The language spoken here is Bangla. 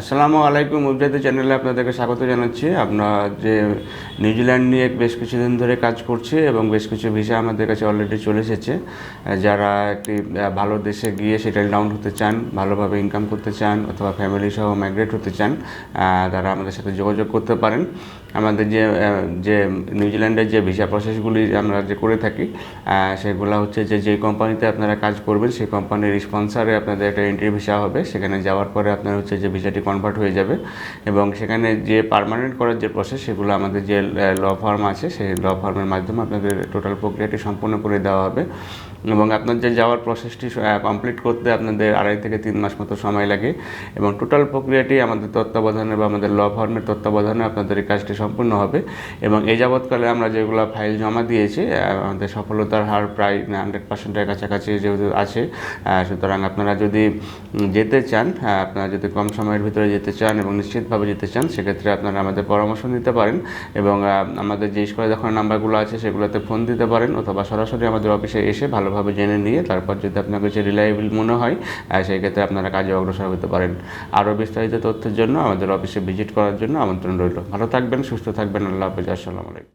আসসালামু আলাইকুম উবজাতি চ্যানেলে আপনাদেরকে স্বাগত জানাচ্ছি। আপনার যে নিউজিল্যান্ড নিয়ে বেশ কিছুদিন ধরে কাজ করছে এবং বেশ কিছু ভিসা আমাদের কাছে অলরেডি চলে এসেছে। যারা একটি ভালো দেশে গিয়ে সেটেল ডাউন হতে চান, ভালোভাবে ইনকাম করতে চান, অথবা ফ্যামিলি সহ মাইগ্রেট হতে চান তারা আমাদের সাথে যোগাযোগ করতে পারেন। আমাদের যে যে নিউজিল্যান্ডের যে ভিসা প্রসেসগুলি আমরা যে করে থাকি সেগুলো হচ্ছে যে যে কোম্পানিতে আপনারা কাজ করবেন, সেই কোম্পানির স্পন্সারে আপনাদের একটা এন্ট্রি ভিসা হবে। সেখানে যাওয়ার পরে আপনার হচ্ছে যে ভিসাটি কনভার্ট হয়ে যাবে এবং সেখানে যে পার্মানেন্ট করার যে প্রসেস সেগুলো আমাদের যে ল ফার্ম আছে, সেই ল ফার্মের মাধ্যমে আপনাদের টোটাল প্রক্রিয়াটি সম্পূর্ণ করে দেওয়া হবে এবং আপনার যে যাওয়ার প্রসেসটি কমপ্লিট করতে আপনাদের আড়াই থেকে তিন মাস মতো সময় লাগে এবং টোটাল প্রক্রিয়াটি আমাদের তত্ত্বাবধানে বা আমাদের ল ফার্মের তত্ত্বাবধানে আপনাদের এই কাজটি সম্পূর্ণ হবে এবং এই যাবৎকালে আমরা যেগুলো ফাইল জমা দিয়েছি আমাদের সফলতার হার প্রায় হান্ড্রেড পার্সেন্টের কাছাকাছি যেহেতু আছে সুতরাং আপনারা যদি যেতে চান আপনারা যদি কম সময়ের ভিতরে যেতে চান এবং নিশ্চিতভাবে যেতে চান, সেক্ষেত্রে আপনারা আমাদের পরামর্শ নিতে পারেন এবং আমাদের যে স্কোয়ার দেখানোর নাম্বারগুলো আছে সেগুলোতে ফোন দিতে পারেন অথবা সরাসরি আমাদের অফিসে এসে ভালোভাবে জেনে নিয়ে তারপর যদি আপনার কাছে রিলায়েবল মনে হয় সেই ক্ষেত্রে আপনারা কাজে অগ্রসর হতে পারেন। আরও বিস্তারিত তথ্যের জন্য আমাদের অফিসে ভিজিট করার জন্য আমন্ত্রণ রইল। ভালো থাকবেন, সুস্থ থাকবেন। আল্লাহ হাফেজ। আসসালামু আলাইকুম।